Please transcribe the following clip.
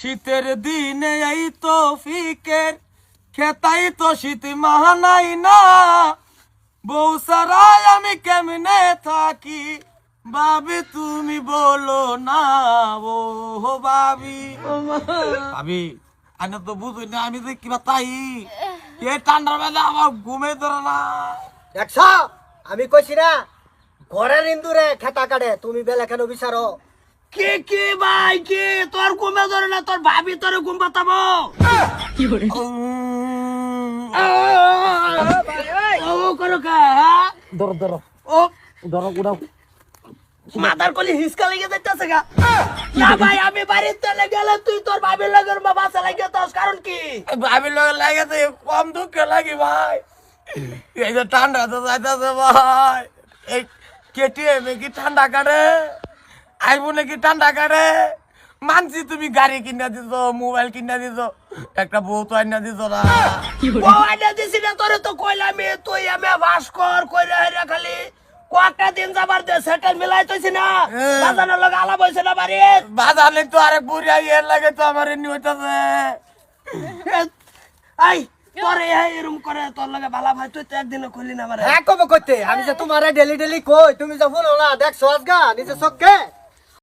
শীতের দিনে এই তো ফিকের খেতাই তো শীত মাহানাই না। বউ সারাই আমি কেমনে থাকি বাবি তুমি বলো না। ও হো বাবি ভাবি, আমি তো বুঝুই না, আমি যে কিবা তাই। এ ঠান্ডার বেলা আমার ঘুমে ধরে না। দেখছ আমি কইছি না, ঘরের ইন্দুরে খেতা কাটে, তুমি বেলা কেন বিচারো? কে কে ভাই কে? তোর ঘুমে ধরে না তোর ভাবি তোর ঘুম পাতাবো। ও করো কা? ধরো ধরো। ও। ধরো উড়াও। মাথার কলি হিসকা লেগে যাইতেছে গা। না ভাই আমি বাড়িতে গেলে তুই তোর ভাবির লগের বাসা লাগে তোর কারণ কি? ভাবির লগে লাগে তো কম দুঃখ লাগে ভাই। এই যে ঠান্ডা তো যাইতেছে ভাই। এই কেটিএম কি ঠান্ডা কাটে? আইফোনে কি ঠান্ডা কাটে মানছি তুমি গাড়ি কিনা দিছ মোবাইল কিনা দিছ একটা বউ তো আইনা দিছ না। বউ আইনা দিছি না তোরে তো কইলাম তুই আমি বাস কর কইরা হেরা খালি। কয়েকটা দিন যাবার দে সেটেল মিলাই তৈছি না। বাজানোর লগে আলাপ হয়েছে না বাড়ি। বাজালে তো আরেক বুড়িয়া ইয়ের লাগে তো আমার এমনি হইতাছে। আই তোরে এরম করে তোর লগে ভালা ভাই তুই তো একদিনও না আমার। হ্যাঁ কবে আমি যে তোমারে ডেলি ডেলি কই তুমি যে শুনো না দেখছ আজগা নিজে চোখকে?